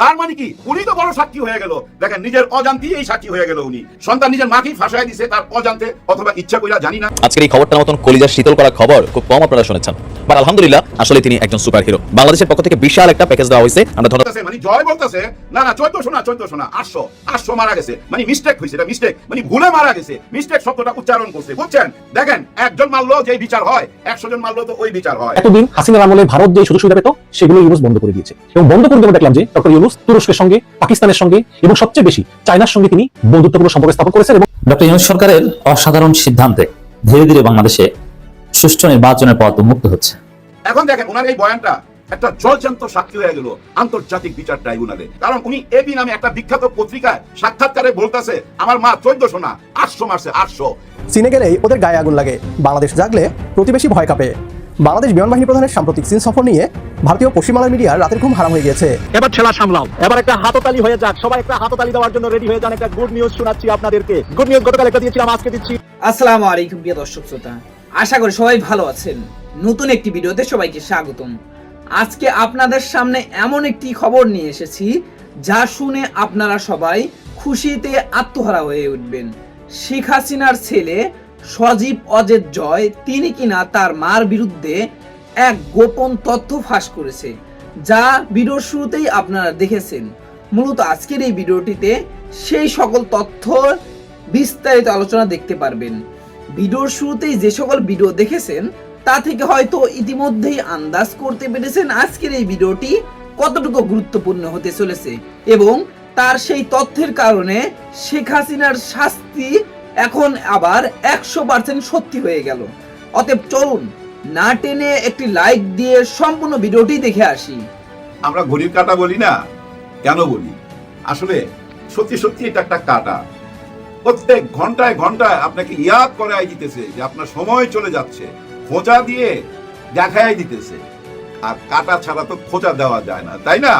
তার মানে কি? উনি তো বড় সাক্ষী হয়ে গেল। দেখেন নিজের অজান্তি এই সাক্ষী হয়ে গেল উনি। সন্তান নিজের মাকেই ফাঁসায় দিছে তার অজান্তে অথবা ইচ্ছা কইরা জানি না। আজকের এই খবরটার মতন কলিজার শীতল করা খবর খুব কম আপনারা শুনেছেন। বাট আলহামদুলিল্লাহ আসলে তিনি একজন সুপার হিরো বাংলাদেশের পক্ষ থেকে বিশাল একটা প্যাকেজ দেওয়া হয়েছে। আমরা ধন্যবাদ মানে জয় বলতেছে না না চোদ্দশো না চোদ্দশো না আটশো আটশো মারা গেছে। মানে মিস্টেক হয়েছে এটা মিস্টেক মানে ভুলে মারা গেছে। মিস্টেক শব্দটা উচ্চারণ করছে বুঝছেন? দেখেন একজন মারলো যে বিচার হয় একশো জন মারলো তো ওই বিচার হয়। এতদিন হাসিনার আমলে ভারত যে সুযোগ সুবিধা পেত সেগুলো ইউনুস বন্ধ করে দিয়েছে। এবং বন্ধ করে দেবো দেখলাম যে ডক্টর ইউনুস তুরস্কের সঙ্গে পাকিস্তানের সঙ্গে এবং সবচেয়ে বেশি চায়নার সঙ্গে তিনি বন্ধুত্বপূর্ণ সম্পর্ক স্থাপন করেছেন এবং ডক্টর ইউনুস সরকারের অসাধারণ সিদ্ধান্তে ধীরে ধীরে বাংলাদেশে সুষ্ঠু নির্বাচনের পথ উন্মুক্ত হচ্ছে। এখন দেখেন ওনার এই বয়ানটা একটা জলজান্ত সাক্ষী হয়ে গেল আন্তর্জাতিক বিচার ট্রাইব্যুনালে। কারণ উনি এবি নামে একটা বিখ্যাত পত্রিকায় সাক্ষাৎকারে বলতেছে আমার মা চোদ্দশো না আটশো মারছে আটশো। চীনে গেলেই ওদের গায়ে আগুন লাগে। বাংলাদেশ জাগলে প্রতিবেশী ভয় কাঁপে। বাংলাদেশ বিমান বাহিনী প্রধানের সাম্প্রতিক চীন সফর নিয়ে ভারতীয় পশ্চিমবাংলার মিডিয়ার রাতের ঘুম হারাম হয়ে গিয়েছে। এবার ঠেলা সামলাও। এবার একটা হাততালি হয়ে যাক। সবাই একটা হাততালি দেওয়ার জন্য রেডি হয়ে যান। একটা গুড নিউজ শোনাচ্ছি আপনাদেরকে। গুড নিউজ গতকাল একটা দিয়েছিলাম আজকে দিচ্ছি। আসসালামু আলাইকুম প্রিয় দর্শক শ্রোতা। আশা করি সবাই ভালো আছেন। নতুন একটি ভিডিওতে সবাইকে স্বাগতম। আজকে আপনাদের সামনে এমন একটি খবর নিয়ে এসেছি যা শুনে আপনারা সবাই খুশিতে আত্মহারা হয়ে উঠবেন। শেখ হাসিনার ছেলে সজীব অজেদ জয়, তিনি কিনা তার মার বিরুদ্ধে এক গোপন তথ্য ফাঁস করেছে, যা ভিডিওর শুরুতেই আপনারা দেখেছেন। মূলত আজকের এই ভিডিওটিতে সেই সকল তথ্য বিস্তারিত আলোচনা দেখতে পারবেন। ভিডিওর শুরুতেই যে সকল ভিডিও দেখেছেন, তা থেকে হয়তো ইতিমধ্যেই আন্দাজ করতে পেরেছেন আজকের এই ভিডিওটি কতটুকু গুরুত্বপূর্ণ হতে চলেছে এবং তার সেই তথ্যের কারণে শেখ হাসিনার শাস্তি এখন আবার একশো পার্সেন্ট সত্যি হয়ে গেল। অতএব চলুন, না টেনে একটি লাইক দিয়ে সম্পূর্ণ ভিডিওটি দেখে আসি। আমরা ঘড়ির কাটা বলি না? কেন বলি? আসলে সত্যি সত্যি এটা একটা কাটা। প্রত্যেক ঘন্টায় ঘন্টায় আপনাকে ইয়াদ করাই দিতেছে যে আপনার সময় চলে যাচ্ছে। খোঁচা দিয়ে দেখাই দিতেছে। আর কাটা ছাড়া তো খোঁচা দেওয়া যায় না, তাই না?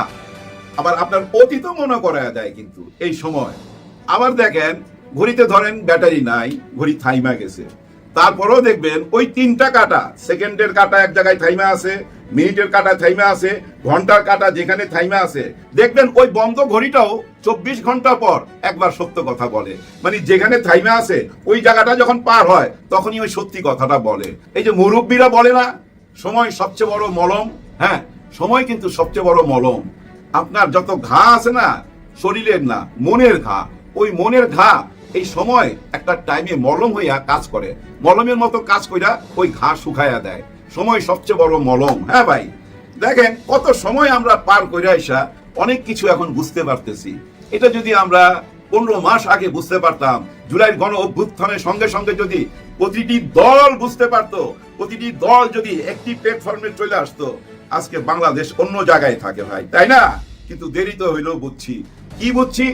আবার আপনার অতীত মনে করায় দেয় কিন্তু এই সময়। আবার দেখেন ঘড়িতে ধরেন ব্যাটারি নাই, ঘড়ি থাইমা গেছে। তারপরেও দেখবেন ওই তিনটা কাটা, সেকেন্ডের কাটা এক জায়গায় থাইমা আছে, মিনিটের কাটা থাইমা আছে, ঘণ্টার কাটা যেখানে থাইমা আছে। দেখবেন ওই বন্ধ ঘড়িটাও চব্বিশ ঘণ্টা পর একবার সত্য কথা বলে। মানে যেখানে থাইমা আছে, ওই জায়গাটা যখন পার হয়, তখনই ওই সত্যি কথাটা বলে। এই যে মুরব্বীরা বলে না, সময় সবচেয়ে বড় মলম হ্যাঁ সময় কিন্তু সবচেয়ে বড় মলম। আপনার যত ঘা আছে না, শরীরের না, মনের ঘা। ওই মনের ঘা এই সময় একটা টাইমে মলম হইয়া কাজ করে। মলমের মতো কাজ কইরা ওই ঘা শুকাইয়া দেয়। সময় সবচেয়ে বড় মলম হ্যাঁ ভাই? দেখেন কত সময় আমরা পার কইরা আইসা অনেক কিছু এখন বুঝতে পারতেছি। এটা যদি আমরা পনেরো মাস আগে বুঝতে পারতাম, জুলাইয়ের গণ অভ্যুত্থানের সঙ্গে সঙ্গে যদি প্রতিটি দল বুঝতে পারতো, প্রতিটি দল যদি একটি প্ল্যাটফর্মে চলে আসতো, আজকে বাংলাদেশ অন্য জায়গায় থাকে ভাই, তাই না? কিন্তু দেরি তো হইলেও বুঝছি। কি বুঝছি?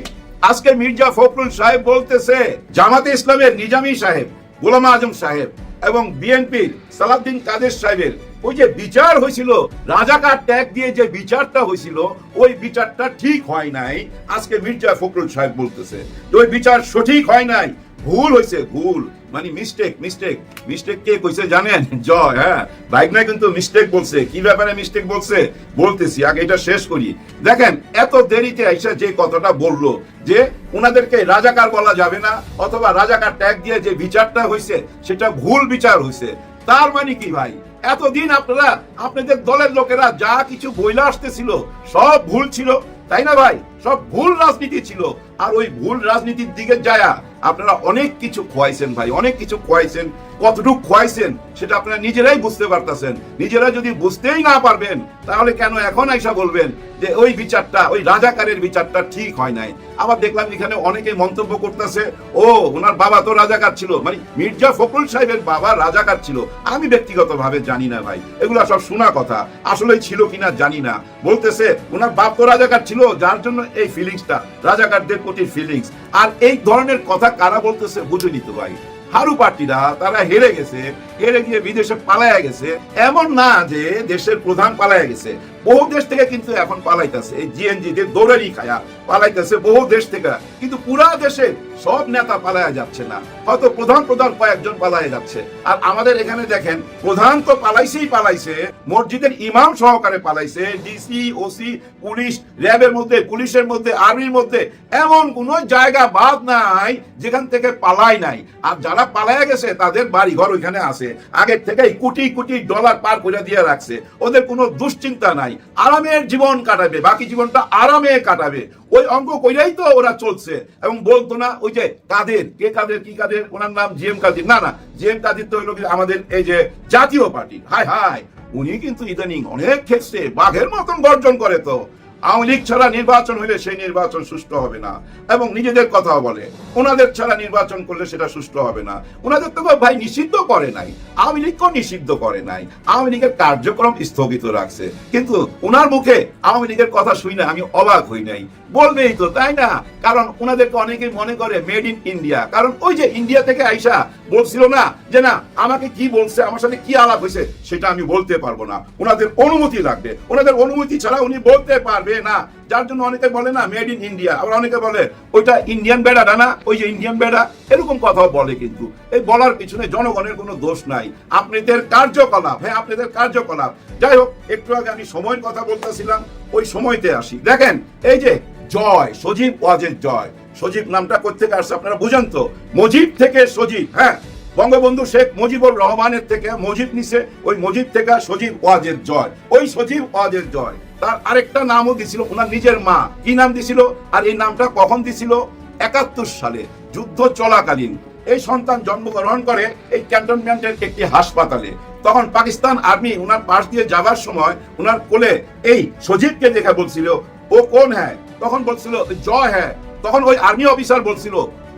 আজকে মির্জা ফখরুল সাহেব বলতেছে, জামাতে ইসলামের নিজামী সাহেব, গোলাম আজম সাহেব এবং বিএনপির সালাউদ্দিন কাদের সাহেবের। ওই যে বিচার হয়েছিল, রাজাকার ট্যাগ দিয়ে যে বিচারটা হয়েছিল, ওই বিচারটা ঠিক হয় নাই, আজকে মির্জা ফখরুল সাহেব বলতেছে। ওই বিচার সঠিক হয় নাই ভুল হয়েছে ভুল। মানে মিস্টেক মিস্টেক মিস্টেক কে কইছে জানেন? জয় হ্যাঁ? বাইক না কিন্তু মিস্টেক বলছে। কি ব্যাপারে মিস্টেক বলছে? বলতেছি, আগে এটা শেষ করি। দেখেন, এত দেরিতে এসে যে কথাটা বলল, যে ওনাদেরকে রাজাকার বলা যাবে না, অথবা রাজাকার ট্যাগ দিয়ে যে বিচারটা হয়েছে সেটা ভুল বিচার হয়েছে তার মানে কি ভাই? এতদিন আপনারা, আপনাদের দলের লোকেরা যা কিছু বইলা আসতেছিল, সব ভুল ছিল, তাই না ভাই? সব ভুল রাজনীতি ছিল। আর ওই ভুল রাজনীতির দিকে যায়া আপনারা অনেক কিছু খোয়াইছেন ভাই, অনেক কিছু খোয়াইছেন। কতটুকু খোয়াইছেন সেটা আপনারা নিজেরাই বুঝতে পারতেছেন। নিজেরা যদি বুঝতেই না পারবেন, তাহলে কেন এখন আইসা বলবেন যে ওই বিচারটা, ওই রাজাকারের বিচারটা ঠিক হয় নাই? আবার দেখলাম এখানে অনেকে মন্তব্য করতেছে, ও, ওনার বাবা তো রাজাকার ছিল। মানে মির্জা ফখরুল সাহেবের বাবা রাজাকার ছিল। আমি ব্যক্তিগতভাবে জানি না ভাই, এগুলো সব শোনা কথা। আসলে ছিল কিনা জানি না। বলতেছে, ওনার বাপ তো রাজাকার ছিল, যার জন্য এই ফিলিংসটা রাজাকারদের প্রতি ফিলিংস আর এই ধরনের কথা কারা বলতেছে বুঝে নিতে ভাই? হারু পার্টিরা, তারা হেরে গেছে, হেরে গিয়ে বিদেশে পালায়া গেছে। এমন না যে দেশের প্রধান পালায়া গেছে। বহু দেশ থেকে কিন্তু এখন পালাইতেছে। এই জিএনজি দের দৌড়ারি খায়া পালাইতেছে বহু দেশ থেকে। কিন্তু পুরা দেশে সব নেতা পালায়া যাচ্ছে না। হয়তো প্রধান প্রধান কয়েকজন পালায়া যাচ্ছে। আর আমাদের এখানে দেখেন, প্রধান তো পালাইছেই পালাইছে। মসজিদের ইমাম সহকারে পালাইছে। ডিসি ওসি পুলিশ, র্যাবের মধ্যে, পুলিশের মধ্যে, আর্মির মধ্যে এমন কোন জায়গা বাদ নাই যেখান থেকে পালাই নাই। আর যারা পালায়া গেছে, তাদের বাড়ি ঘর ওইখানে আছে। আগের থেকেই কোটি কোটি ডলার পার করে দিয়ে রাখছে। ওদের কোনো দুশ্চিন্তা নাই। আরামের জীবন কাটাবে, বাকি জীবনটা আরামে কাটাবে। ওই অঙ্ক কইরাই তো ওরা চলছে। এবং বলতো না, ওই যে কাদের, কে কাদের, কি কাদের, ওনার নাম জিএম কাদের। না না জিএম কাদের তো হলো আমাদের এই যে জাতীয় পার্টি। হায় হায়, উনি কিন্তু ইদানিং অনেক ক্ষেত্রে বাঘের মতন গর্জন করে তো। আওয়ামী লীগ ছাড়া নির্বাচন হলে সেই নির্বাচন সুষ্ঠু হবে না। এবং নিজেদের কথাও বলে, ওনাদের ছাড়া নির্বাচন করলে সেটা সুষ্ঠু হবে না। ওনাদের তো ভাই নিষিদ্ধ করে নাই। আওয়ামী লীগকেও নিষিদ্ধ করে নাই। আওয়ামী লীগের কার্যক্রম স্থগিত রাখছে। কিন্তু ওনার মুখে আওয়ামী লীগের কথা শুই না আমি অবাক হই নাই। বলবেই তো, তাই না? কারণ ওনাদেরকে অনেকেই মনে করে মেড ইন ইন্ডিয়া কারণ ওই যে ইন্ডিয়া থেকে আইসা বলছিল না যে, না, আমাকে কি বলছে? আমার সাথে কি আলাপ হয়েছে? সেটা আমি বলতে পারব না। ওনাদের অনুমতি লাগবে। ওনাদের অনুমতি ছাড়া উনি বলতে পারবে না, যার জন্য অনেকে বলে না মেড ইন ইন্ডিয়া আবার অনেকে বলে, ওইটা ইন্ডিয়ান বেড়াটা না ওই যে ইন্ডিয়ান বেড়া। এরকম কথাও বলে কিন্তু। এই বলার পিছনে জনগণের কোনো দোষ নাই। আপনাদের কার্যকলাপ হ্যাঁ আপনাদের কার্যকলাপ। যাই হোক, একটু আগে আমি সময়ের কথা বলতেছিলাম, ওই সময়তে আসি। দেখেন, এই যে জয়, সজীব ওয়াজের জয়। সজীব নামটা কোথেকে আসছে আপনারা বুঝেন তো? মজিব থেকে সজীব হ্যাঁ? বঙ্গবন্ধু শেখ মুজিবুর রহমানের থেকে মজিব নিছে, ওই মজিব থেকে সজীব ওয়াজের জয়। ওই সজীব ওয়াজের জয়। তার আরেকটা নামও দিছিল, ওনার নিজের মা। কি নাম দিছিল? আর এই নামটা কখন দিছিল? একাত্তর সালে, যুদ্ধ চলাকালীন। এই সন্তান জন্মগ্রহণ করে এই ক্যান্টনমেন্টের একটি হাসপাতালে। তখন পাকিস্তান আর্মি উনার পাশ দিয়ে যাবার সময় উনার কোলে এই সজীবকে দেখে বলছিল, ও কোন হ্যাঁ তখন বলছিল, জয় হ্যাঁ তখন ওই আর্মি অফিসার বলছিল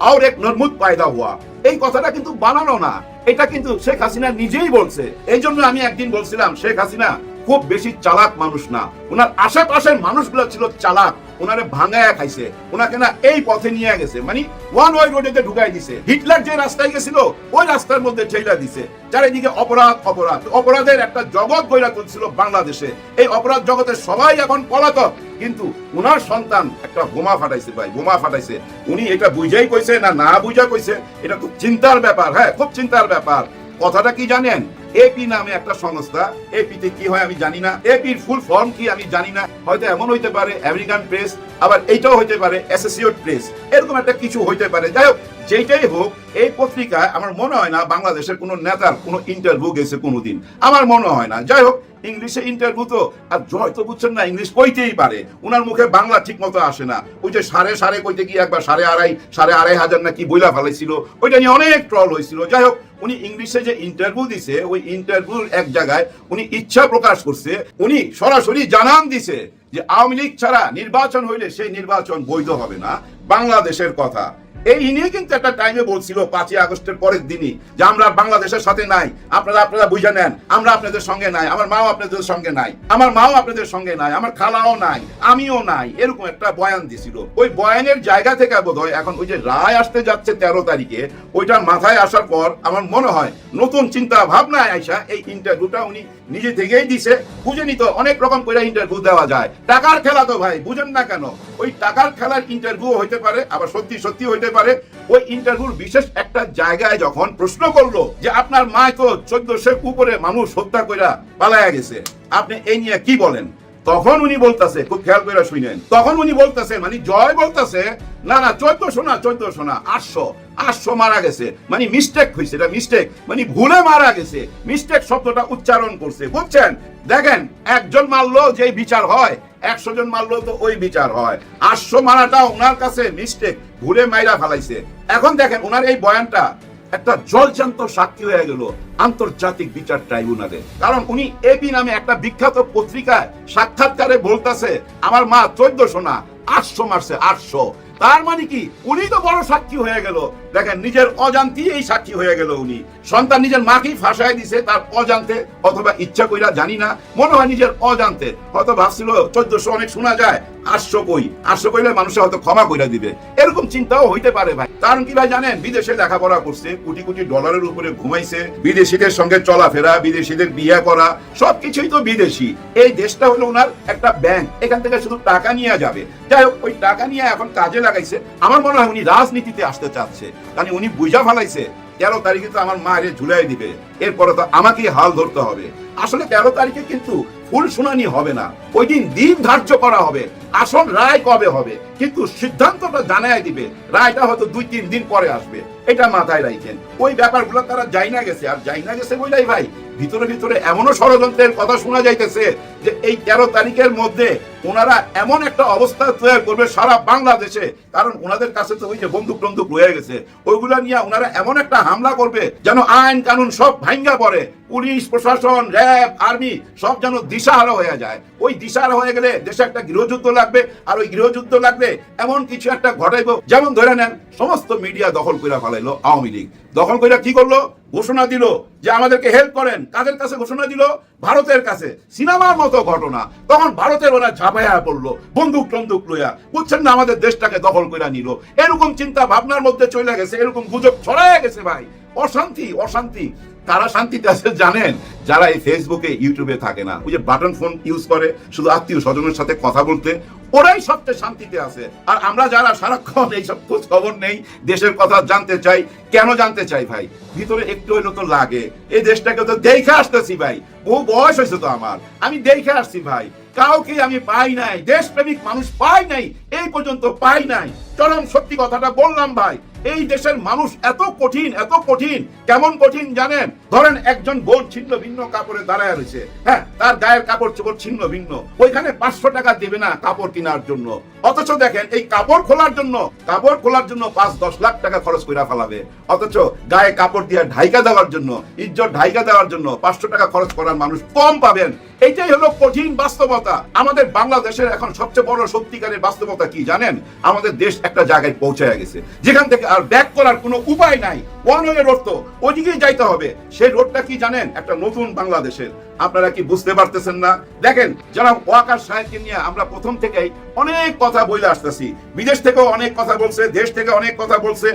আর এক নরমুদ পায়দা হওয়া এই কথাটা কিন্তু বানানো না। এটা কিন্তু শেখ হাসিনা নিজেই বলছে। এই জন্য আমি একদিন বলছিলাম, শেখ হাসিনা খুব বেশি চালাক মানুষ না। ওনার আশেপাশের মানুষগুলো ছিল চালাক। ওনারে ভাঙায়া খাইছে। ওনাকে না এই পথে নিয়ে গেছে। মানে ওয়ান ওয়াই রোডেতে ঢুকাই দিছে। হিটলার যে রাস্তায় গেছিল, ওই রাস্তার মধ্যে ঠেলা দিছে। চারিদিকে অপরাধ অপরাধ। অপরাধের একটা জগৎ গইরা তুলছিল বাংলাদেশে। এই অপরাধ জগতের সবাই এখন পলাতক। কিন্তু উনার সন্তান একটা বোমা ফাটাইছে ভাই, বোমা ফাটাইছে। উনি এটা বুঝাই কইছে না না বুঝা কইছে, এটা খুব চিন্তার ব্যাপার। হ্যাঁ খুব চিন্তার ব্যাপার। কথাটা কি জানেন? এপি নামে একটা সংস্থা। এপিতে কি হয় আমি জানি না। এপির ফুল ফর্ম কি আমি জানি না। হয়তো এমন হইতে পারে আমেরিকান প্রেস আবার এইটাও হইতে পারে অ্যাসোসিয়েট প্রেস এরকম একটা কিছু হইতে পারে। যাই হোক যেটাই হোক, এই পত্রিকায় আমার মনে হয় না বাংলাদেশের কোনো নেতার কোনো ইন্টারভিউ গেছে কোনোদিন। আমার মনে হয় না। যাই হোক ইংলিশে ইন্টারভিউ তো, আর জয় তো বুঝছেন না, ইংলিশ কইতেই পারে। ওনার মুখে বাংলা ঠিক মতো আসে না। ওই যে সাড়ে সাড়ে কইতে গিয়ে একবার সাড়ে আড়াই সাড়ে আড়াই হাজার নাকি বইলা ফেলাইছিল, ওইটা নিয়ে অনেক ট্রল হয়েছিল যাই হোক, উনি ইংলিশে যে ইন্টারভিউ দিছে, ওই ইন্টারভিউর এক জায়গায় উনি ইচ্ছা প্রকাশ করছে। উনি সরাসরি জানান দিছে যে আওয়ামী লীগ ছাড়া নির্বাচন হইলে সেই নির্বাচন বৈধ হবে না। বাংলাদেশের কথা। এই নিয়ে কিন্তু একটা টাইমে বলছিল পাঁচই আগস্টের পরের দিনই যে আমরা বাংলাদেশের সাথে নাই। আপনারা আপনারা বুঝে নেন, আমরা আপনাদের সঙ্গে নাই, আমার মাও আপনাদের সঙ্গে নাই, আমার মাও আপনাদের সঙ্গে নাই, আমার খালাও নাই, আমিও নাই, এরকম একটা বয়ান দিছিল। ওই বয়ানের জায়গা থেকে বোধ হয় এখন ওই যে রায় আসতে যাচ্ছে তেরো তারিখে ওইটার মাথায় আসার পর আমার মনে হয় নতুন চিন্তা ভাবনায় আইসা এই ইন্টারভিউটা উনি নিজে থেকেই দিছে। বুঝে নিত অনেক রকম করে ইন্টারভিউ দেওয়া যায়। টাকার খেলা তো ভাই, বুঝেন না কেন? ওই টাকার খেলার ইন্টারভিউ হইতে পারে, আবার সত্যি সত্যি হইতে পারে। ওই ইন্টারভিউর বিশেষ একটা জায়গায় যখন প্রশ্ন করল যে আপনার মা তো চোদ্দশো উপরে মানুষ হত্যা করে পালায়া গেছে, আপনি এই নিয়ে কি বলেন? তখন উনি বলতেছে, খুব খেয়াল করে শুনেন, তখন উনি বলতেছে মানে জয় বলতেছে, না না চোদ্দশো না চোদ্দশো না আটশো আটশো মারা গেছে মানে মিস্টেক হয়েছে এটা মিস্টেক মানে ভুলে মারা গেছে মিস্টেক শব্দটা উচ্চারণ করছে, বুঝছেন? দেখেন, একজন মারলো যে বিচার হয়, একশো জন মারলো তো ওই বিচার হয়, আটশো মারাটা ওনার কাছে মিস্টেক ভুলে মাইরা ফেলাইছে। এখন দেখেন, ওনার এই বয়ানটা একটা জলজান্ত সাক্ষী হয়ে গেল আন্তর্জাতিক বিচার ট্রাইব্যুনালে। কারণ উনি এপি নামে একটা বিখ্যাত পত্রিকায় সাক্ষাৎকারে বলতেছে, আমার মা চোদ্দশো না, আটশো মারছে, আটশো। তার মানে কি? উনি তো বড় সাক্ষী হয়ে গেল। দেখেন, নিজের অজান্তি এই সাক্ষী হয়ে গেল উনি। সন্তান নিজের মাকেই ফাঁসায় দিছে, তার অজান্তে, অথবা ইচ্ছা কইরা জানি না, মনে হয় নিজের অজান্তে। হয়তো ভাবছিল, চোদ্দশো অনেক শোনা যায়, আটশো কই? আটশো কইলে মানুষের হয়তো ক্ষমা কইরা দিবে। এরকম চিন্তাও হইতে পারে ভাই। কারণ কি ভাই জানেন? বিদেশে লেখাপড়া করছে, কোটি কোটি ডলারের উপরে ঘুমাইছে, বিদেশিদের সঙ্গে চলাফেরা, বিদেশিদের বিয়ে করা, সবকিছুই তো বিদেশি। এই দেশটা হলো ওনার একটা ব্যাংক এখান থেকে শুধু টাকা নিয়ে যাবে। যাই হোক, ওই টাকা নিয়ে এখন কাজে লাগাইছে। আমার মনে হয় উনি রাজনীতিতে আসতে চাচ্ছে। কারণ উনি বুঝা ফেলাইছে তেরো তারিখে তো আমার মায়ের ঝুলাই দিবে। এরপরে তো আমাকেই হাল ধরতে হবে। আসলে তেরো তারিখে কিন্তু ফুল শুনানি হবে না। ওই দিন দিন ধার্য করা হবে। আসল রায় কবে হবে? কিন্তু সিদ্ধান্তটা জানাই দিবে। রায়টা হয়তো দুই, তিন দিন পরে আসবে। এটা মাথায় রাখেন ওই ব্যাপারগুলো তারা যাই না গেছে। আর যাই না গেছে বইলাই ভাই, ভিতরে ভিতরে এমনও ষড়যন্ত্রের কথা শোনা যাইতেছে যে এই তেরো তারিখের মধ্যে ওনারা এমন একটা অবস্থা তৈরি করবে সারা বাংলাদেশে। কারণ ওনাদের কাছে তো ওই যে বন্দুক টন্দুক রয়ে গেছে। ওইগুলা নিয়ে ওনারা এমন একটা হামলা করবে যেন আইন কানুন সব ভাঙ্গা পড়ে। পুলিশ, প্রশাসন, র্যাব, আর্মি সব যেন দিশাহারা হয়ে যায়। ওই দিশাহারা হয়ে গেলে দেশে একটা গৃহযুদ্ধ লাগবে। আর ওই গৃহযুদ্ধ লাগবে এমন কিছু একটা ঘটাইবো। যেমন ধরে নেন, সমস্ত মিডিয়া দখল করে ফেলাইলো আওয়ামী লীগ। দখল করে কি করল? ঘোষণা দিল যে আমাদেরকে হেল্প করেন। কাদের কাছে ঘোষণা দিল? ভারতের কাছে। সিনেমার মতো ঘটনা। তখন ভারতের ওরা ঝাঁপাইয়া পড়ল বন্দুক টন্দুক লইয়া বুঝছেন না আমাদের দেশটাকে দখল করে নিল। এরকম চিন্তা ভাবনার মধ্যে চলে গেছে, এরকম গুজব ছড়ায় গেছে ভাই। অশান্তি অশান্তি। কারা শান্তিতে আছে জানেন, যারা এই ফেসবুকে ইউটিউবে থাকে না। ওই যে বাটন ফোন ইউজ করে, শুধু আত্মীয় স্বজনের সাথে কথা বলতে, ওরাই সবচেয়ে শান্তিতে আছে। আর আমরা যারা সারাক্ষণ এইসব খোঁজ খবর নেই, দেশের কথা জানতে চাই, কেন জানতে চাই ভাই? ভিতরে একটু হইল তো লাগে। এই দেশটাকে তো দেখে আসতেছি ভাই। বহু বয়স হয়েছে তো আমার। আমি দেখে আসছি ভাই। কাউকে আমি পাই নাই, দেশপ্রেমিক মানুষ পাই নাই, এই পর্যন্ত পাই নাই। চরম সত্যি কথাটা বললাম ভাই, এই দেশের মানুষ এত কঠিন এত কঠিন, কেমন কঠিন জানেন? ধরেন একজন বোন ছিন্ন ভিন্ন কাপড়ে দাঁড়ায় রয়েছে। হ্যাঁ তার গায়ের কাপড় চোপড় ছিন্ন ভিন্ন। ওইখানে পাঁচশো টাকা দেবে না কাপড় কেনার জন্য। অথচ দেখেন, এই কাপড় খোলার জন্য, কাপড় খোলার জন্য পাঁচ, দশ লাখ টাকা খরচ করে ফেলাবে। অথচ গায়ে কাপড় দিয়ে ঢাইকা দেওয়ার জন্য, ইজ্জত ঢাইকা দেওয়ার জন্য পাঁচশো টাকা খরচ করার মানুষ কম পাবেন। এইটাই হলো কঠিন বাস্তবতা। আমাদের বাংলাদেশের এখন সবচেয়ে বড় সত্যিকারের বাস্তবতা কি জানেন? আমাদের দেশ একটা জায়গায় পৌঁছে গেছে। যেখান থেকে আর ব্যাক করার কোনো উপায় নাই। ওয়ান ওয়ে রোড তো ওইদিকেই যাইতে হবে। সেই রোডটা কি জানেন? একটা নতুন বাংলাদেশের। আপনারা কি বুঝতে পারতেছেন না? দেখেন, যারা ওয়াকার সাহেবকে নিয়ে আমরা প্রথম থেকেই অনেক কথা বলে আসতেছি, বিদেশ থেকেও অনেক কথা বলছে, দেশ থেকে অনেক কথা বলছে,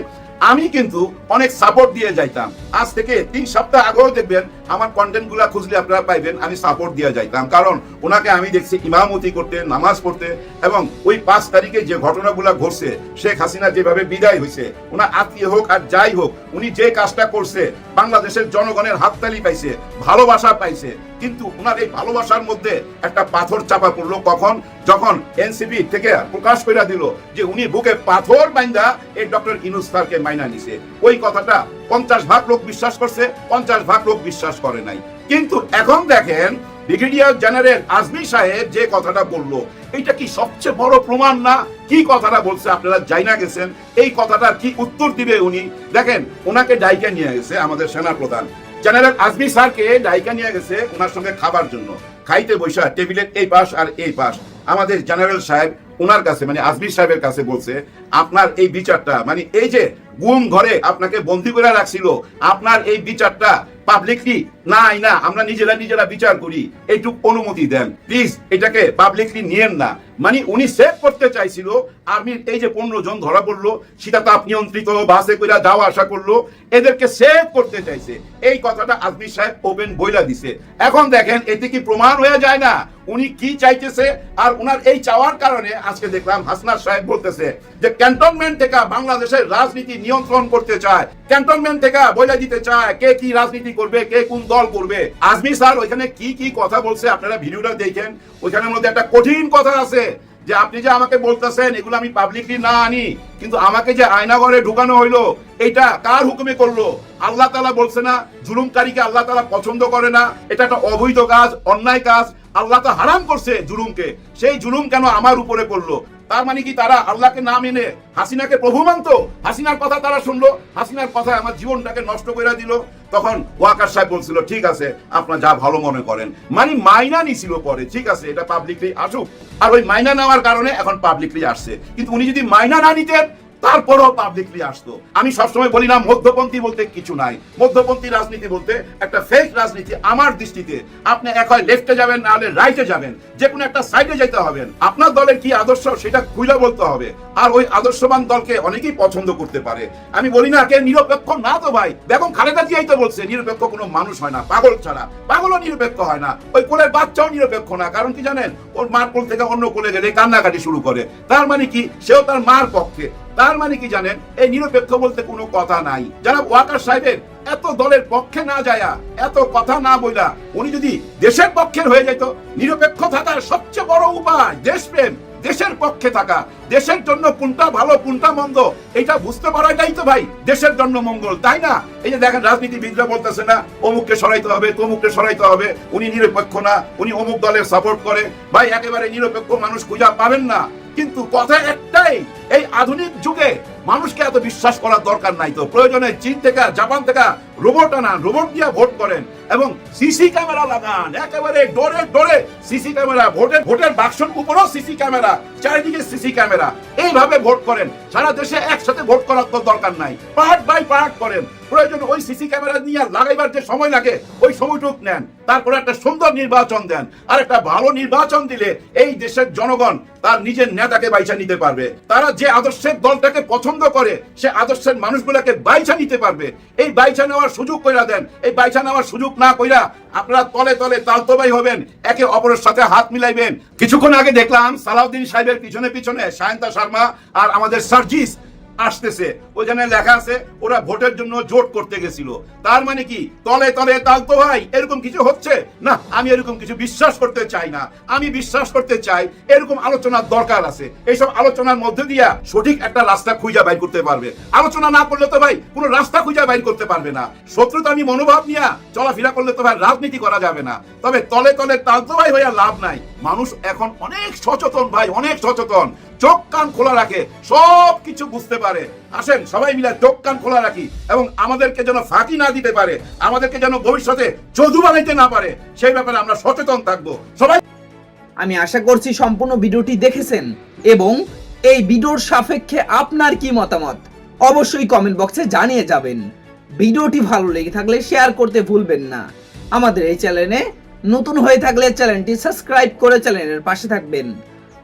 আমি কিন্তু অনেক সাপোর্ট দিয়ে যাইতাম। আজ থেকে তিন সপ্তাহ আগেও দেখবেন, আমার কন্টেন্টগুলা খুঁজলে আপনারা পাইবেন, আমি সাপোর্ট দিয়ে যাইতাম। কারণ ওনাকে আমি দেখছি ইমামতি করতে, নামাজ পড়তে, এবং ওই পাঁচ তারিখে যে ঘটনাগুলো ঘটছে, শেখ হাসিনা যেভাবে বিদায় হয়েছে ওনার আত্মীয় হোক আর যাই হোক, উনি যে কাজটা করছে, বাংলাদেশের জনগণের হাততালি পাইছে, ভালোবাসা পাইছে কিন্তু ওনার এই ভালোবাসার মধ্যে একটা পাথর চাপা পড়ল। কখন? যখন এনসিপি থেকে প্রকাশ করে দিল যে উনি বুকে পাথর বাইন্দা এই ডক্টর ইনুস স্যারকে মাইনা নিছে। ওই কথাটা পঞ্চাশ ভাগ লোক বিশ্বাস করছে, পঞ্চাশ ভাগ লোক বিশ্বাস করে নাই। কিন্তু এখন দেখেন ব্রিগেডিয়ার জেনারেল আজমি সাহেব যে কথাটা বলল এটা কি সবচেয়ে বড় প্রমাণ না? কি কথাটা বলছে আপনারা যাই না গেছেন? এই কথাটার কি উত্তর দিবে উনি? দেখেন, ওনাকে ডাইকে নিয়ে গেছে আমাদের সেনা প্রধান জেনারেল আজমি স্যারকে ডাইকা নিয়ে গেছে ওনার সঙ্গে খাবার জন্য। খাইতে বৈশা টেবিলের এই পাশ আর এই পাশ। আমাদের জেনারেল সাহেব ওনার কাছে মানে আজমির সাহেবের কাছে বলছে, আপনার এই বিচারটা মানে এই যে গুম ঘরে আপনাকে বন্দি করে রাখছিল, আপনার এই বিচারটা পাবলিকলি নাই না, আমরা নিজেরা নিজেরা বিচার করি। এইটুক অনুমতি দেন। প্লিজ এটাকে পাবলিকলি নিয়েন না। মানে উনি সেভ করতে চাইছিল, আর্মির এই যে পনেরো জন ধরা পড়ল, সেটা তাপ নিয়ন্ত্রিত বাসে করে যাওয়া আসা করল, এদেরকে সেভ করতে চাইছে। এই কথাটা আজমির সাহেব ওপেন বইলা দিছে। এখন দেখেন, এতে কি প্রমাণ হয়ে যায় না? উনি কি চাইতেছে? আর উনার এই চাওয়ার কারণে আজকে দেখলাম হাসনার সাহেব বলতেছে যে ক্যান্টনমেন্ট থেকে বাংলাদেশের রাজনীতি নিয়ন্ত্রণ করতে চায়, ক্যান্টনমেন্ট থেকে বলে দিতে চায় কে কি রাজনীতি করবে, কে কোন দল করবে। আজমি স্যার ওইখানে কি কি কথা বলছে আপনারা ভিডিওটা দেখেন। ওইখানের মধ্যে একটা কঠিন কথা আছে যে আপনি যে আমাকে বলতেছেন, এগুলো আমি পাবলিকলি না আনি, কিন্তু আমাকে যে আয়নাঘরে ঢুকানো হইল, এটা কার হুকুমে করল? আল্লাহ তালা বলছে না, জুলুমকারীকে আল্লাহ তালা পছন্দ করে না, এটা একটা অবৈধ কাজ, অন্যায় কাজ, আল্লাহ তো হারাম করছে জুলুমকে। সেই জুলুম কেন আমার উপরে করল? তার মানে কি তারা আল্লাহকে না মেনে হাসিনাকে প্রভু মানত? হাসিনার কথা তারা শুনলো। হাসিনার কথা আমার জীবনটাকে নষ্ট করে দিল। তখন ওয়াকার সাহেব বলছিল, ঠিক আছে, আপনার যা ভালো মনে করেন। মানে মাইনা নিছিল পরে, ঠিক আছে, এটা পাবলিকলি আসুক। আর ওই মাইনা নেওয়ার কারণে এখন পাবলিকলি আসছে। কিন্তু উনি যদি মাইনা না নিতেন তারপরও পাবলিকলি আসতো। আমি সবসময় বলি না, মধ্যপন্থী বলতে কিছু নাই। মধ্যপন্থী রাজনীতি বলতে একটা ফেক রাজনীতি আমার দৃষ্টিতে। আপনি এক হয় লেফটে যাবেন নাহলে রাইটে যাবেন। যে কোনো একটা সাইডে যেতে হবেন আপনার দলের কি আদর্শ সেটা খুলে বলতে হবে। আর ওই আদর্শবান দলকে অনেকেই পছন্দ করতে পারে। আমি বলি না কে নিরপেক্ষ? না তো ভাই। বেগম খালেদা জিয়াই তো বলছে, নিরপেক্ষ কোনো মানুষ হয় না, পাগল ছাড়া। পাগলও নিরপেক্ষ হয় না। ওই কোলের বাচ্চাও নিরপেক্ষ না। কারণ কি জানেন? ওর মার কোল থেকে অন্য কোলে গেলে কান্নাকাটি শুরু করে। তার মানে কি? সেও তার মার পক্ষে। তার মানে কি জানেন? এই নিরপেক্ষ বলতে কোনো কথা নাই। যারা ওয়াকার সাহেবের এত দলের পক্ষে না যায়া, এত কথা না বইলা উনি যদি দেশের পক্ষের হয়ে যেত নিরপেক্ষ থাকার সবচেয়ে বড় উপায় দেশপ্রেম, দেশের পক্ষে থাকা, দেশের জন্য কোনটা ভালো, কোনটা মন্দ এটা বুঝতে পারাটাই তো ভাই, দেশের জন্য মঙ্গল, তাই না? এই যে দেখেন, রাজনীতিবিদরা বলতেছে না, অমুককে সরাইতে হবে, তমুককে সরাইতে হবে, উনি নিরপেক্ষ না, উনি অমুক দলের সাপোর্ট করে। ভাই, একেবারে নিরপেক্ষ মানুষ খুঁজা পাবেন না। কিন্তু কথা একটাই এই আধুনিক যুগে মানুষকে এত বিশ্বাস করার দরকার নাই তো। প্রয়োজনে চীন থেকে, জাপান থেকে রোবট আনান, রোবট দিয়ে ভোট করেন এবং সিসি ক্যামেরা লাগান। একেবারে ডোরে ডোরে সিসি ক্যামেরা, ভোটের ভোটের বাক্সর উপরেও সিসি ক্যামেরা, চারিদিকে সিসি ক্যামেরা। এইভাবে ভোট করেন। সারা দেশে একসাথে ভোট করার তো দরকার নাই। পার্ট বাই পার্ট করেন। প্রয়োজন ওই সিসি ক্যামেরা নিয়ে লাগাইবার যে সময় লাগে, ওই সময়টুক নেন। তারপরে একটা সুন্দর নির্বাচন দেন। আর একটা ভালো নির্বাচন দিলে এই দেশের জনগণ তার নিজের নেতাকে বাইছা নিতে পারবে। তারা যে আদর্শের দলটাকে পছন্দ করে, সে আদর্শের মানুষগুলোকে বাইছা নিতে পারবে। এই বাইছা নেওয়ার সুযোগ কইরা দেন। এই বাইছা নেওয়ার সুযোগ না কইরা আপনারা তলে তলে তালতবাই হবেন, একে অপরের সাথে হাত মিলাইবেন। কিছুক্ষণ আগে দেখলাম সালাউদ্দিন সাহেবের পিছনে পিছনে সায়ন্তা শর্মা আর আমাদের সার্জিস আসতেছে। ওইখানে লেখা আছে, ওরা ভোটের জন্য জোট করতে গেছিল। তার মানে কি? তলে তলে তাল তো ভাই, এরকম কিছু হচ্ছে? না, আমি এরকম কিছু বিশ্বাস করতে চাই না। আমি বিশ্বাস করতে চাই, এরকম আলোচনার দরকার আছে। এইসব আলোচনার মধ্যে দিয়া সঠিক একটা রাস্তা খুঁজে বাইর করতে পারবে। আলোচনা না করলে তো ভাই, কোনো রাস্তা খুঁজে বাইর করতে পারবে না। শত্রুতা আমি মনোভাব নিয়ে চলাফেরা করলে তো ভাই রাজনীতি করা যাবে না। তবে তলে তলে তাল তো ভাই, হইয়া লাভ নাই। মানুষ এখন অনেক সচেতন ভাই, অনেক সচেতন। চোখ কান খোলা রাখে, সব কিছু বুঝতে পারে। আসেন, সবাই মিলে চোখ কান খোলা রাখি এবং আমাদেরকে যেন ফাঁকি না দিতে পারে, আমাদেরকে যেন ভবিষ্যতে চধু বানাইতে না পারে, সেই ব্যাপারে আমরা সচেতন থাকব। সবাই আমি আশা করছি সম্পূর্ণ ভিডিওটি দেখেছেন এবং এই ভিডিওর সাপেক্ষে আপনার কি মতামত? অবশ্যই কমেন্ট বক্সে জানিয়ে যাবেন। ভিডিওটি ভালো লেগে থাকলে শেয়ার করতে ভুলবেন না। আমাদের এই চ্যানেলে নতুন হয়ে থাকলে চ্যানেলটি সাবস্ক্রাইব করে চ্যানেলের পাশে থাকবেন।